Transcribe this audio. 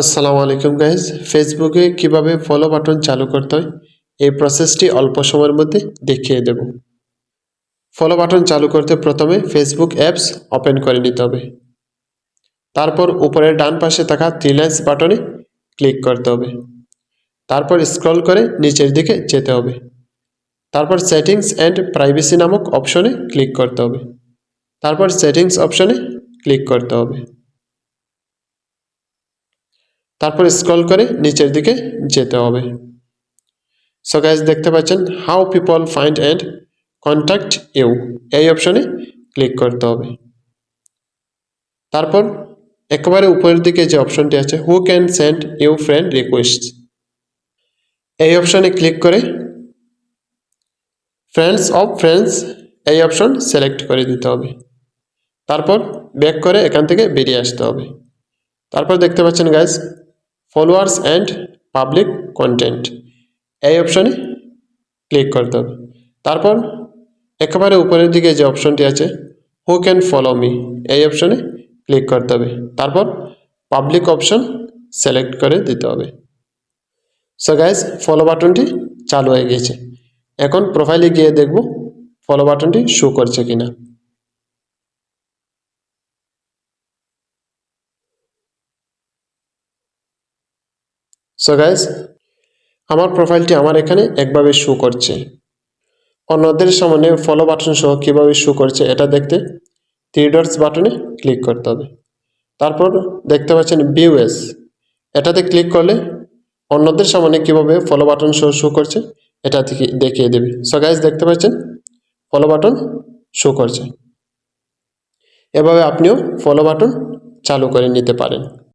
আসসালামু আলাইকুম গাইজ ফেসবুকে কীভাবে ফলো বাটন চালু করতে হয়, এই প্রসেসটি অল্প সময়ের মধ্যে দেখিয়ে দেব। ফলো বাটন চালু করতে প্রথমে ফেসবুক অ্যাপস ওপেন করে নিতে হবে। তারপর উপরের ডান পাশে থাকা লাইন্স বাটনে ক্লিক করতে হবে। তারপর স্ক্রল করে নিচের দিকে যেতে হবে। তারপর সেটিংস অ্যান্ড প্রাইভেসি নামক অপশনে ক্লিক করতে হবে। তারপর সেটিংস অপশনে ক্লিক করতে হবে। তারপর স্ক্রল করে নিচের দিকে যেতে হবে। সো গাইজ দেখতে পাচ্ছেন how people find and contact you এই অপশনে ক্লিক করতে হবে। তারপর একেবারে উপরের দিকে যে অপশনটি আছে who can send you friend request এই অপশনে ক্লিক করে ফ্রেন্ডস অফ ফ্রেন্ডস এই অপশন সিলেক্ট করে দিতে হবে। তারপর ব্যাক করে এখান থেকে বেরিয়ে আসতে হবে। তারপর দেখতে পাচ্ছেন guys followers and public content এই অপশনে ক্লিক করতে হবে তারপর একেবারে উপরের দিকে যে অপশনটি আছে হু ক্যান ফলো মি এই অপশনে ক্লিক করতে হবে তারপর পাবলিক অপশন সিলেক্ট করে দিতে হবে। সো গাইজ ফলো বাটনটি চালু হয়ে গিয়েছে। এখন প্রোফাইলে গিয়ে দেখব ফলো বাটনটি শো করছে কিনা। সো গাইজ আমার প্রোফাইলটি আমার এখানে একভাবে শো করছে। অন্যদের সামনে ফলো বাটন সহ কীভাবে শো করছে এটা দেখতে থ্রি বাটনে ক্লিক করতে হবে। তারপর দেখতে পাচ্ছেন বিউএস এটাতে ক্লিক করলে অন্যদের সামনে কীভাবে ফলো বাটন সহ শো করছে এটা থেকে দেখিয়ে দেবে। সো গাইজ দেখতে পাচ্ছেন ফলো বাটন শো করছে। এভাবে আপনিও ফলো বাটন চালু করে নিতে পারেন।